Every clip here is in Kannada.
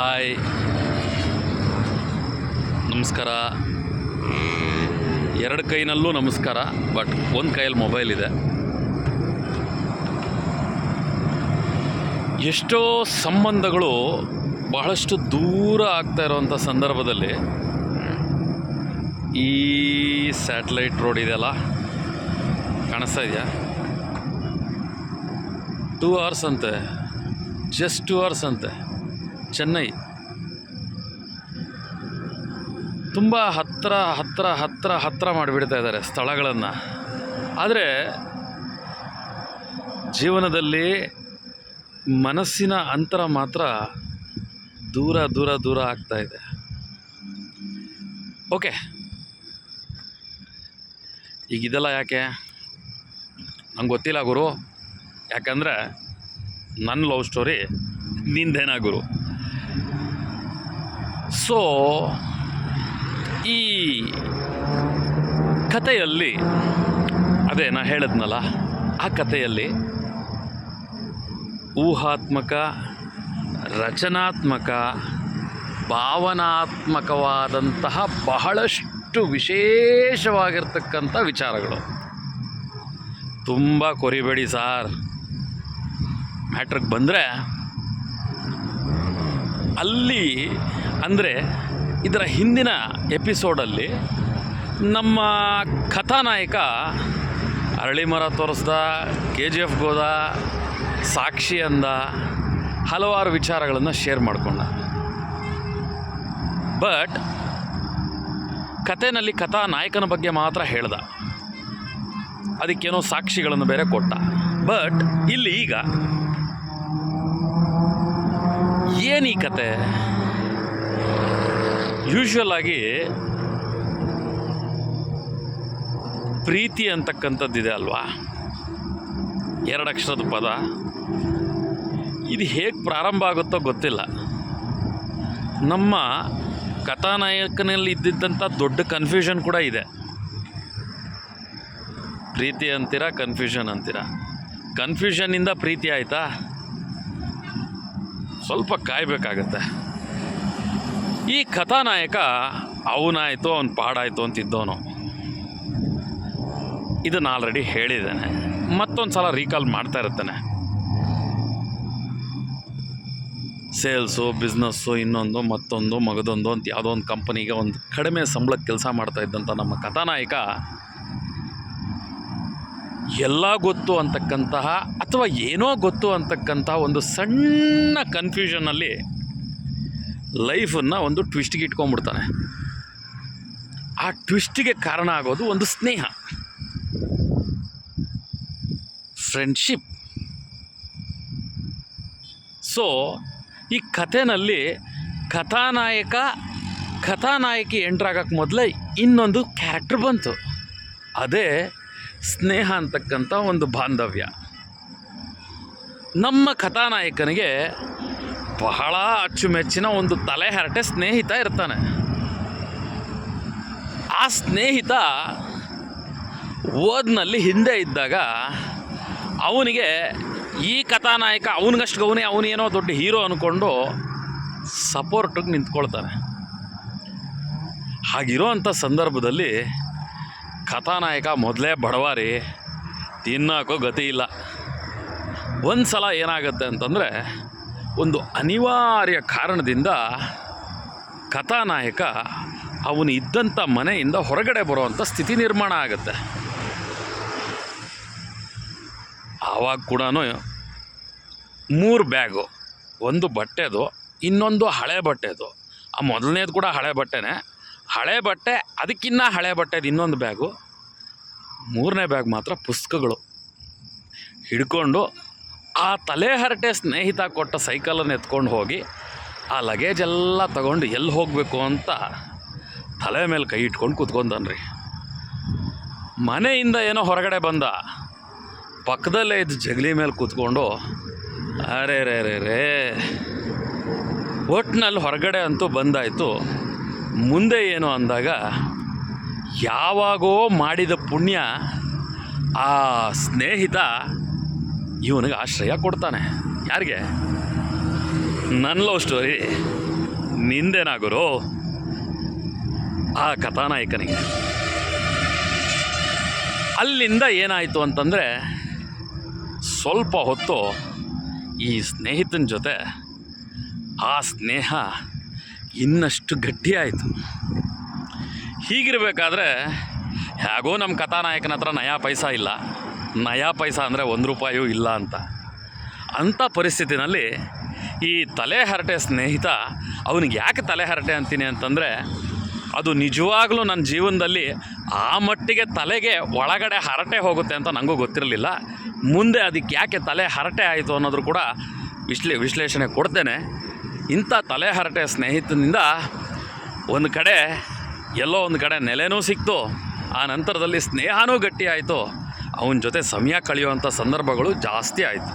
ಹಾಯ್. ನಮಸ್ಕಾರ. ಎರಡು ಕೈನಲ್ಲೂ ನಮಸ್ಕಾರ, ಬಟ್ ಒಂದು ಕೈಯಲ್ಲಿ ಮೊಬೈಲ್ ಇದೆ. ಎಷ್ಟೋ ಸಂಬಂಧಗಳು ಬಹಳಷ್ಟು ದೂರ ಆಗ್ತಾ ಇರೋವಂಥ ಸಂದರ್ಭದಲ್ಲಿ ಈ ಸ್ಯಾಟಲೈಟ್ ರೋಡ್ ಇದೆಯಲ್ಲ, ಕಾಣಿಸ್ತಾ ಇದೆಯಾ? ಟೂ ಅವರ್ಸ್ ಅಂತೆ ಜಸ್ಟ್ ಟೂ ಅವರ್ಸ್ ಅಂತೆ. ಚೆನ್ನೈ. ತುಂಬ ಹತ್ತಿರ ಹತ್ತಿರ ಹತ್ತಿರ ಹತ್ತಿರ ಮಾಡಿಬಿಡ್ತಾ ಇದ್ದಾರೆ ಸ್ಥಳಗಳನ್ನು. ಆದರೆ ಜೀವನದಲ್ಲಿ ಮನಸ್ಸಿನ ಅಂತರ ಮಾತ್ರ ದೂರ ದೂರ ದೂರ ಆಗ್ತಾ ಇದೆ. ಓಕೆ. ಈಗ ಇದೆಲ್ಲ ಯಾಕೆ? ನಂಗೆ ಗೊತ್ತಿಲ್ಲ ಗುರು. ಯಾಕಂದರೆ ನನ್ನ ಲವ್ ಸ್ಟೋರಿ ನಿಂದೇನಾ ಗುರು? ಸೊ, ಈ ಕಥೆಯಲ್ಲಿ, ಅದೇ ನಾ ಹೇಳಿದ್ನಲ್ಲ, ಆ ಕಥೆಯಲ್ಲಿ ಊಹಾತ್ಮಕ, ರಚನಾತ್ಮಕ, ಭಾವನಾತ್ಮಕವಾದಂತಹ ಬಹಳಷ್ಟು ವಿಶೇಷವಾಗಿರ್ತಕ್ಕಂಥ ವಿಚಾರಗಳು. ತುಂಬ ಕೊರಿಬೇಡಿ ಸಾರ್. ಮ್ಯಾಟ್ರಿಗೆ ಬಂದರೆ ಅಲ್ಲಿ ಅಂದರೆ ಇದರ ಹಿಂದಿನ ಎಪಿಸೋಡಲ್ಲಿ ನಮ್ಮ ಕಥಾನಾಯಕ ಅರಳಿ ಮರ ತೋರಿಸ್ದ, ಕೆ ಜಿ ಎಫ್ ಹೋದ ಸಾಕ್ಷಿ ಅಂದ, ಹಲವಾರು ವಿಚಾರಗಳನ್ನು ಶೇರ್ ಮಾಡಿಕೊಂಡ. ಬಟ್ ಕಥೆನಲ್ಲಿ ಕಥಾನಾಯಕನ ಬಗ್ಗೆ ಮಾತ್ರ ಹೇಳ್ದ. ಅದಕ್ಕೇನೋ ಸಾಕ್ಷಿಗಳನ್ನು ಬೇರೆ ಕೊಟ್ಟ. ಬಟ್ ಇಲ್ಲಿ ಈಗ ಏನು ಈ ಕತೆ ಯೂಶ್ವಲ್ ಆಗಿ ಪ್ರೀತಿ ಅಂತಕ್ಕಂಥದ್ದಿದೆ ಅಲ್ವಾ? ಎರಡು ಅಕ್ಷರದ ಪದ. ಇದು ಹೇಗೆ ಪ್ರಾರಂಭ ಆಗುತ್ತೋ ಗೊತ್ತಿಲ್ಲ. ನಮ್ಮ ಕಥಾನಾಯಕನಲ್ಲಿ ಇದ್ದಿದ್ದಂಥ ದೊಡ್ಡ ಕನ್ಫ್ಯೂಷನ್ ಕೂಡ ಇದೆ. ಪ್ರೀತಿ ಅಂತೀರಾ ಕನ್ಫ್ಯೂಷನ್ ಅಂತೀರಾ? ಕನ್ಫ್ಯೂಷನ್ನಿಂದ ಪ್ರೀತಿ ಆಯಿತಾ? ಸ್ವಲ್ಪ ಕಾಯಬೇಕಾಗತ್ತೆ. ಈ ಕಥಾನಾಯಕ, ಅವನಾಯಿತು, ಅವನ ಪಾಡಾಯಿತು ಅಂತಿದ್ದವನು. ಇದನ್ನು ಆಲ್ರೆಡಿ ಹೇಳಿದ್ದೇನೆ. ಮತ್ತೊಂದು ಸಲ ರೀಕಾಲ್ ಮಾಡ್ತಾ ಇರ್ತಾನೆ ಸೇಲ್ಸು, ಬಿಸ್ನೆಸ್ಸು, ಇನ್ನೊಂದು, ಮತ್ತೊಂದು, ಮಗದೊಂದು ಅಂತ ಯಾವುದೋ ಒಂದು ಕಂಪನಿಗೆ ಒಂದು ಕಡಿಮೆ ಸಂಬಳಕ್ಕೆ ಕೆಲಸ ಮಾಡ್ತಾ ಇದ್ದಂಥ ನಮ್ಮ ಕಥಾನಾಯಕ, ಎಲ್ಲ ಗೊತ್ತು ಅಂತಕ್ಕಂತಹ ಅಥವಾ ಏನೋ ಗೊತ್ತು ಅಂತಕ್ಕಂತಹ ಒಂದು ಸಣ್ಣ ಕನ್ಫ್ಯೂಷನಲ್ಲಿ ಲೈಫನ್ನು ಒಂದು ಟ್ವಿಸ್ಟ್ಗೆ ಇಟ್ಕೊಂಡ್ಬಿಡ್ತಾನೆ ಆ ಟ್ವಿಸ್ಟಿಗೆ ಕಾರಣ ಆಗೋದು ಒಂದು ಸ್ನೇಹ. ಫ್ರೆಂಡ್ಶಿಪ್. ಸೊ ಈ ಕಥೆನಲ್ಲಿ ಕಥಾನಾಯಕ, ಕಥಾನಾಯಕಿ ಎಂಟ್ರಾಗಕ್ಕೆ ಮೊದಲೇ ಇನ್ನೊಂದು ಕ್ಯಾರೆಕ್ಟರ್ ಬಂತು. ಅದೇ ಸ್ನೇಹ ಅಂತಕ್ಕಂಥ ಒಂದು ಬಾಂಧವ್ಯ. ನಮ್ಮ ಕಥಾನಾಯಕನಿಗೆ ಬಹಳ ಅಚ್ಚುಮೆಚ್ಚಿನ ಒಂದು ತಲೆಹರಟೆ ಸ್ನೇಹಿತ ಇರ್ತಾನೆ. ಆ ಸ್ನೇಹಿತ ಓದ್ನಲ್ಲಿ ಹಿಂದೆ ಇದ್ದಾಗ ಅವನಿಗೆ ಈ ಕಥಾನಾಯಕ ಅವನಿಗಷ್ಟು ಅವನೇ ಅವನೇನೋ ದೊಡ್ಡ ಹೀರೋ ಅಂದ್ಕೊಂಡು ಸಪೋರ್ಟಿಗೆ ನಿಂತ್ಕೊಳ್ತಾನೆ ಹಾಗಿರೋ ಅಂಥ ಸಂದರ್ಭದಲ್ಲಿ ಕಥಾನಾಯಕ ಮೊದಲೇ ಬಡವಾರಿ, ತಿನ್ನೋಕ್ಕೋ ಗತಿ ಇಲ್ಲ. ಒಂದು ಸಲ ಏನಾಗುತ್ತೆ ಅಂತಂದರೆ ಒಂದು ಅನಿವಾರ್ಯ ಕಾರಣದಿಂದ ಕಥಾನಾಯಕ ಅವನು ಇದ್ದಂಥ ಮನೆಯಿಂದ ಹೊರಗಡೆ ಬರುವಂಥ ಸ್ಥಿತಿ ನಿರ್ಮಾಣ ಆಗುತ್ತೆ. ಆವಾಗ ಕೂಡ ಮೂರು ಬ್ಯಾಗು, ಒಂದು ಬಟ್ಟೆದು, ಇನ್ನೊಂದು ಹಳೆ ಬಟ್ಟೆದು. ಆ ಮೊದಲನೇದು ಕೂಡ ಹಳೆ ಬಟ್ಟೆನೇ. ಹಳೆ ಬಟ್ಟೆ, ಅದಕ್ಕಿನ್ನ ಹಳೆ ಬಟ್ಟೆದು ಇನ್ನೊಂದು ಬ್ಯಾಗು. ಮೂರನೇ ಬ್ಯಾಗ್ ಮಾತ್ರ ಪುಸ್ತಕಗಳು. ಹಿಡ್ಕೊಂಡು ಆ ತಲೆಹರಟೆ ಸ್ನೇಹಿತ ಕೊಟ್ಟ ಸೈಕಲನ್ನು ಎತ್ಕೊಂಡು ಹೋಗಿ, ಆ ಲಗೇಜ್ ಎಲ್ಲ ತಗೊಂಡು ಎಲ್ಲಿ ಹೋಗಬೇಕು ಅಂತ ತಲೆ ಮೇಲೆ ಕೈ ಇಟ್ಕೊಂಡು ಕೂತ್ಕೊಂಡನ್ರಿ. ಮನೆಯಿಂದ ಏನೋ ಹೊರಗಡೆ ಬಂದ. ಪಕ್ಕದಲ್ಲೇ ಇದ್ದ ಜಗಲಿ ಮೇಲೆ ಕೂತ್ಕೊಂಡು, ಅರೆ, ರೇ ರೇ ರೇ ಒಟ್ಟಿನಲ್ಲಿ ಹೊರಗಡೆ ಅಂತೂ ಬಂದಾಯಿತು. ಮುಂದೆ ಏನು ಅಂದಾಗ, ಯಾವಾಗೋ ಮಾಡಿದ ಪುಣ್ಯ ಆ ಸ್ನೇಹಿತ ಇವನಿಗೆ ಆಶ್ರಯ ಕೊಡ್ತಾನೆ. ಯಾರಿಗೆ? ನನ್ನ ಲವ್ ಸ್ಟೋರಿ ನಿಂದೇನಾಗುರು ಆ ಕಥಾನಾಯಕನಿಗೆ. ಅಲ್ಲಿಂದ ಏನಾಯಿತು ಅಂತಂದರೆ, ಸ್ವಲ್ಪ ಹೊತ್ತು ಈ ಸ್ನೇಹಿತನ ಜೊತೆ ಆ ಸ್ನೇಹ ಇನ್ನಷ್ಟು ಗಟ್ಟಿಯಾಯಿತು. ಹೀಗಿರಬೇಕಾದ್ರೆ, ಹೇಗೋ ನಮ್ಮ ಕಥಾನಾಯಕನ ಹತ್ರ ನಯಾ ಪೈಸಾ ಇಲ್ಲ. ನಯಾ ಪೈಸ ಅಂದರೆ ಒಂದು ರೂಪಾಯೂ ಇಲ್ಲ ಅಂತ. ಅಂಥ ಪರಿಸ್ಥಿತಿನಲ್ಲಿ ಈ ತಲೆ ಹರಟೆ ಸ್ನೇಹಿತ ಅವನಿಗೆ ಯಾಕೆ ತಲೆ ಹರಟೆ ಅಂತೀನಿ ಅಂತಂದರೆ ಅದು ನಿಜವಾಗ್ಲೂ ನನ್ನ ಜೀವನದಲ್ಲಿ ಆ ಮಟ್ಟಿಗೆ ತಲೆಗೆ ಒಳಗಡೆ ಹರಟೆ ಹೋಗುತ್ತೆ ಅಂತ ನನಗೂ ಗೊತ್ತಿರಲಿಲ್ಲ. ಮುಂದೆ ಅದಕ್ಕೆ ಯಾಕೆ ತಲೆ ಹರಟೆ ಆಯಿತು ಅನ್ನೋದ್ರು ಕೂಡ ವಿಶ್ಲೇ, ವಿಶ್ಲೇಷಣೆ ಕೊಡ್ತೇನೆ. ಇಂಥ ತಲೆ ಹರಟೆ ಸ್ನೇಹಿತನಿಂದ ಒಂದು ಕಡೆ ಎಲ್ಲೋ ಒಂದು ಕಡೆ ನೆಲೆನೂ ಸಿಕ್ತು, ಆ ನಂತರದಲ್ಲಿ ಸ್ನೇಹನೂ ಗಟ್ಟಿ ಆಯಿತು. ಅವನ ಜೊತೆ ಸಮಯ ಕಳೆಯುವಂಥ ಸಂದರ್ಭಗಳು ಜಾಸ್ತಿ ಆಯಿತು.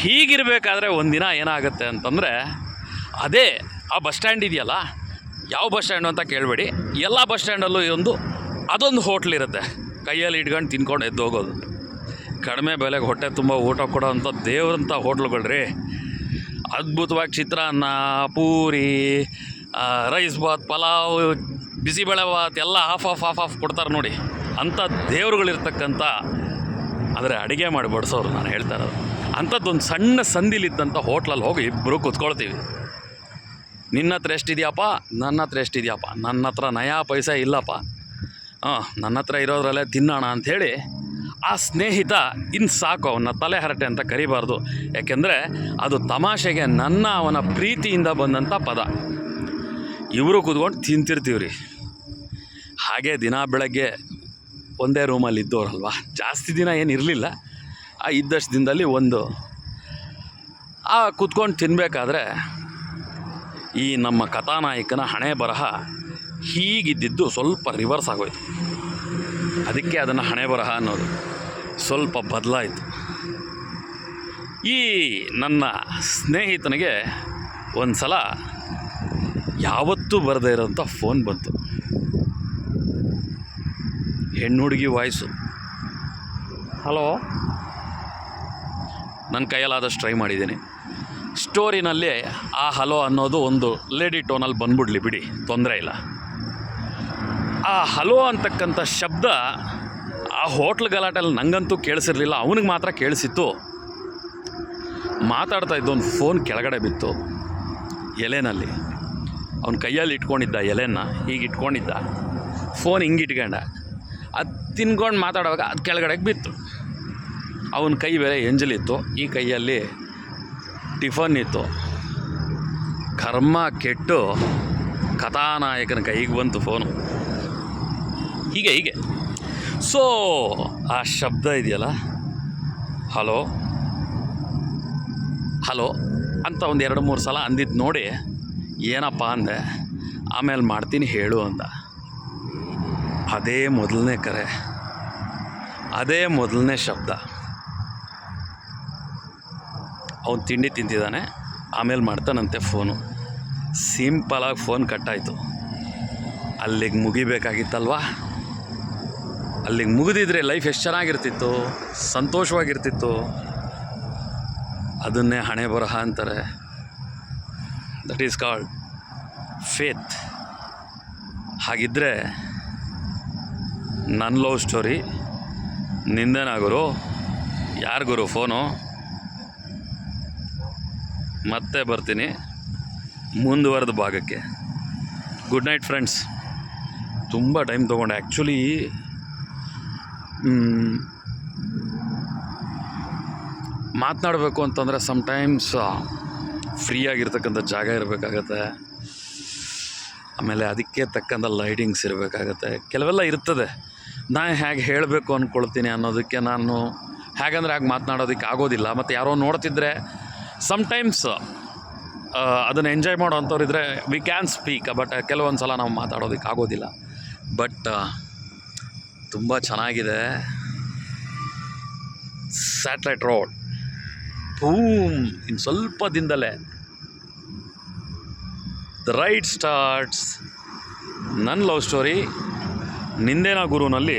ಹೀಗಿರಬೇಕಾದ್ರೆ ಒಂದಿನ ಏನಾಗುತ್ತೆ ಅಂತಂದರೆ ಅದೇ ಆ ಬಸ್ ಸ್ಟ್ಯಾಂಡ್ ಇದೆಯಲ್ಲ, ಯಾವ ಬಸ್ ಸ್ಟ್ಯಾಂಡು ಅಂತ ಕೇಳಬೇಡಿ, ಎಲ್ಲ ಬಸ್ ಸ್ಟ್ಯಾಂಡಲ್ಲೂ ಒಂದು ಅದೊಂದು ಹೋಟ್ಲ್ ಇರುತ್ತೆ. ಕೈಯಲ್ಲಿ ಇಟ್ಕೊಂಡು ತಿನ್ಕೊಂಡು ಎದ್ದು ಹೋಗೋದು. ಕಡಿಮೆ ಬೆಲೆಗೆ ಹೊಟ್ಟೆ ತುಂಬ ಊಟ ಕೊಡೋವಂಥ ದೇವ್ರಂಥ ಹೋಟ್ಲುಗಳು ರೀ ಅದ್ಭುತವಾಗಿ ಚಿತ್ರಾನ್ನ, ಪೂರಿ ರೈಸ್ ಬಾತ್, ಪಲಾವ್ ಬಿಸಿಬೇಳೆ ಬಾತ್, ಎಲ್ಲ ಹಾಫ್ ಆಫ್ ಹಾಫ್ ಆಫ್ ಕೊಡ್ತಾರೆ ನೋಡಿ. ಅಂಥ ದೇವರುಗಳಿರ್ತಕ್ಕಂಥ ಅಂದರೆ ಅಡುಗೆ ಮಾಡಿ ಬಡಿಸೋರು ನಾನು ಹೇಳ್ತಾ ಇರೋದು. ಅಂಥದ್ದೊಂದು ಸಣ್ಣ ಸಂದಿಲಿದ್ದಂಥ ಹೋಟ್ಲಲ್ಲಿ ಹೋಗಿ ಇಬ್ಬರು ಕೂತ್ಕೊಳ್ತೀವಿ. ನಿನ್ನ ಹತ್ರ ಎಷ್ಟಿದೆಯಪ್ಪ? ನನ್ನ ಹತ್ರ ಎಷ್ಟಿದೆಯಪ್ಪ? ನನ್ನ ಹತ್ರ ನಯಾ ಪೈಸೆ ಇಲ್ಲಪ್ಪ. ಹಾಂ, ನನ್ನ ಹತ್ರ ಇರೋದ್ರಲ್ಲೇ ತಿನ್ನೋಣ ಅಂಥೇಳಿ ಆ ಸ್ನೇಹಿತ ಇನ್ನು ಸಾಕು ಅವನ ತಲೆ ಹರಟೆ ಅಂತ ಕರಿಬಾರ್ದು. ಯಾಕೆಂದರೆ ಅದು ತಮಾಷೆಗೆ ನನ್ನ ಅವನ ಪ್ರೀತಿಯಿಂದ ಬಂದಂಥ ಪದ. ಇವರು ಕೂತ್ಕೊಂಡು ತಿಂತಿರ್ತೀವಿ ರೀ ಹಾಗೆ ದಿನ ಬೆಳಗ್ಗೆ ಒಂದೇ ರೂಮಲ್ಲಿ ಇದ್ದವ್ರಲ್ವ ಜಾಸ್ತಿ ದಿನ ಏನು ಇರಲಿಲ್ಲ. ಆ ಇದ್ದಷ್ಟು ದಿನದಲ್ಲಿ ಒಂದು, ಆ ಕುತ್ಕೊಂಡು ತಿನ್ನಬೇಕಾದ್ರೆ ಈ ನಮ್ಮ ಕಥಾನಾಯಕನ ಹಣೆ ಬರಹ ಹೀಗಿದ್ದಿದ್ದು ಸ್ವಲ್ಪ ರಿವರ್ಸ್ ಆಗೋಯ್ತು. ಅದಕ್ಕೆ ಅದನ್ನು ಹಣೆ ಬರಹ ಅನ್ನೋದು ಸ್ವಲ್ಪ ಬದಲಾಯಿತು. ಈ ನನ್ನ ಸ್ನೇಹಿತನಿಗೆ ಒಂದು ಸಲ ಯಾವತ್ತೂ ಬರದೇ ಇರೋಂಥ ಫೋನ್ ಬಂತು. ಹೆಣ್ಣು ಹುಡುಗಿ ವಾಯ್ಸು. ಹಲೋ? ನನ್ನ ಕೈಯಲ್ಲಾದಷ್ಟು ಟ್ರೈ ಮಾಡಿದ್ದೀನಿ. ಸ್ಟೋರಿನಲ್ಲಿ ಆ ಹಲೋ ಅನ್ನೋದು ಒಂದು ಲೇಡಿ ಟೋನಲ್ಲಿ ಬಂದ್ಬಿಡ್ಲಿ ಬಿಡಿ ತೊಂದರೆ ಇಲ್ಲ. ಆ ಹಲೋ ಅಂತಕ್ಕಂಥ ಶಬ್ದ ಆ ಹೋಟ್ಲ್ ಗಲಾಟಲ್ಲಿ ನಂಗಂತೂ ಕೇಳಿಸಿರಲಿಲ್ಲ ಅವನಿಗೆ ಮಾತ್ರ ಕೇಳಿಸಿತ್ತು. ಮಾತಾಡ್ತಾ ಇದ್ದವನು ಫೋನ್ ಕೆಳಗಡೆ ಬಿತ್ತು. ಎಲೆನಲ್ಲಿ. ಅವನ ಕೈಯಲ್ಲಿ ಇಟ್ಕೊಂಡಿದ್ದ ಎಲೆನ ಹೀಗೆ ಇಟ್ಕೊಂಡಿದ್ದ ಫೋನ್ ಹಿಂಗೆ ಇಟ್ಕೊಂಡ ಅದು ತಿನ್ಕೊಂಡು ಮಾತಾಡುವಾಗ ಅದು ಕೆಳಗಡೆಗೆ ಬಿತ್ತು. ಅವನ ಕೈ ಬೇರೆ ಎಂಜಲಿತ್ತು ಈ ಕೈಯಲ್ಲಿ ಟಿಫನ್ ಇತ್ತು. ಕರ್ಮ ಕೆಟ್ಟು ಕಥಾನಾಯಕನ ಕೈಗೆ ಬಂತು ಫೋನು. ಹೀಗೆ ಹೀಗೆ. ಸೊ, ಆ ಶಬ್ದ ಇದೆಯಲ್ಲ? ಹಲೋ? ಹಲೋ? ಅಂತ ಒಂದು ಎರಡು ಮೂರು ಸಲ ಅಂದಿದ್ದು ನೋಡಿ ಏನಪ್ಪ ಅಂದೆ, ಆಮೇಲೆ ಮಾಡ್ತೀನಿ ಹೇಳು ಅಂದ ಅದೇ ಮೊದಲನೇ ಕರೆ. ಅದೇ ಮೊದಲನೇ ಶಬ್ದ. ಅವನು ತಿಂಡಿ ತಿಂತಿದ್ದಾನೆ, ಆಮೇಲೆ ಮಾಡ್ತಾನಂತೆ ಫೋನು. ಸಿಂಪಲಾಗಿ ಫೋನ್ ಕಟ್ಟಾಯಿತು. ಅಲ್ಲಿಗೆ ಮುಗಿಬೇಕಾಗಿತ್ತಲ್ವಾ? ಅಲ್ಲಿಗೆ ಮುಗಿದಿದ್ರೆ ಲೈಫ್ ಎಷ್ಟು ಚೆನ್ನಾಗಿರ್ತಿತ್ತು, ಸಂತೋಷವಾಗಿರ್ತಿತ್ತು. ಅದನ್ನೇ ಹಣೆ ಬರಹ ಅಂತಾರೆ. ದಟ್ ಈಸ್ ಕಾಲ್ಡ್ ಫೇತ್ ಹಾಗಿದ್ದರೆ ನನ್ನ ಲವ್ ಸ್ಟೋರಿ, ನಿಂದೇನಾ ಗುರು, ಯಾರು ಗುರು ಫೋನು? ಮತ್ತೆ ಬರ್ತೀನಿ ಮುಂದುವರೆದ ಭಾಗಕ್ಕೆ. ಗುಡ್ ನೈಟ್ ಫ್ರೆಂಡ್ಸ್ ತುಂಬ ಟೈಮ್ ತೊಗೊಂಡೆ. ಆ್ಯಕ್ಚುಲಿ ಮಾತನಾಡಬೇಕು ಅಂತಂದರೆ ಸಮ್ಟೈಮ್ಸ್ ಫ್ರೀಯಾಗಿರ್ತಕ್ಕಂಥ ಜಾಗ ಇರಬೇಕಾಗತ್ತೆ. ಆಮೇಲೆ ಅದಕ್ಕೆ ತಕ್ಕಂಥ ಲೈಟಿಂಗ್ಸ್ ಇರಬೇಕಾಗತ್ತೆ. ಕೆಲವೆಲ್ಲ ಇರ್ತದೆ. ನಾನು ಹೇಗೆ ಹೇಳಬೇಕು ಅಂದ್ಕೊಳ್ತೀನಿ ಅನ್ನೋದಕ್ಕೆ ನಾನು ಹೇಗಂದ್ರೆ ಹಾಗೆ ಮಾತನಾಡೋದಕ್ಕೆ ಆಗೋದಿಲ್ಲ. ಮತ್ತು ಯಾರೋ ನೋಡ್ತಿದ್ರೆ ಸಮ್ಟೈಮ್ಸ್ ಅದನ್ನು ಎಂಜಾಯ್ ಮಾಡೋವಂಥವ್ರು ಇದ್ದರೆ ವಿ ಕ್ಯಾನ್ ಸ್ಪೀಕ್ ಬಟ್ ಕೆಲವೊಂದು ಸಲ ನಾವು ಮಾತಾಡೋದಕ್ಕೆ ಆಗೋದಿಲ್ಲ. ಬಟ್ ತುಂಬ ಚೆನ್ನಾಗಿದೆ. ಸ್ಯಾಟ್ಲೈಟ್ ರೋಡ್ ಬೂಮ್ ಇನ್ನು ಸ್ವಲ್ಪ ದಿನದಲ್ಲೇ ದ ರೈಟ್ ಸ್ಟಾರ್ಟ್ಸ್ ನನ್ನ ಲವ್ ಸ್ಟೋರಿ ನಿಂದೇನ ಗುರುನಲ್ಲಿ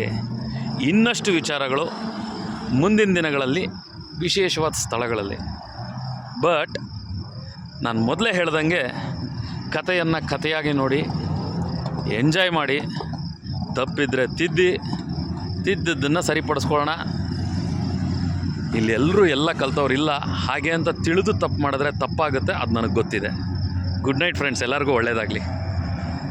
ಇನ್ನಷ್ಟು ವಿಚಾರಗಳು ಮುಂದಿನ ದಿನಗಳಲ್ಲಿ ವಿಶೇಷವಾದ ಸ್ಥಳಗಳಲ್ಲಿ. ಬಟ್ ನಾನು ಮೊದಲೇ ಹೇಳ್ದಂಗೆ ಕಥೆಯನ್ನು ಕಥೆಯಾಗಿ ನೋಡಿ ಎಂಜಾಯ್ ಮಾಡಿ, ತಪ್ಪಿದ್ರೆ ತಿದ್ದಿ ತಿದ್ದದ್ದನ್ನು ಸರಿಪಡಿಸ್ಕೊಳ್ಳೋಣ. ಇಲ್ಲಿ ಎಲ್ಲರೂ ಎಲ್ಲ ಕಲ್ತವ್ರಿಲ್ಲ, ಹಾಗೆ ಅಂತ ತಿಳಿದು ತಪ್ಪು ಮಾಡಿದ್ರೆ ತಪ್ಪಾಗುತ್ತೆ, ಅದು ನನಗೆ ಗೊತ್ತಿದೆ. ಗುಡ್ ನೈಟ್ ಫ್ರೆಂಡ್ಸ್ ಎಲ್ಲರಿಗೂ ಒಳ್ಳೆಯದಾಗಲಿ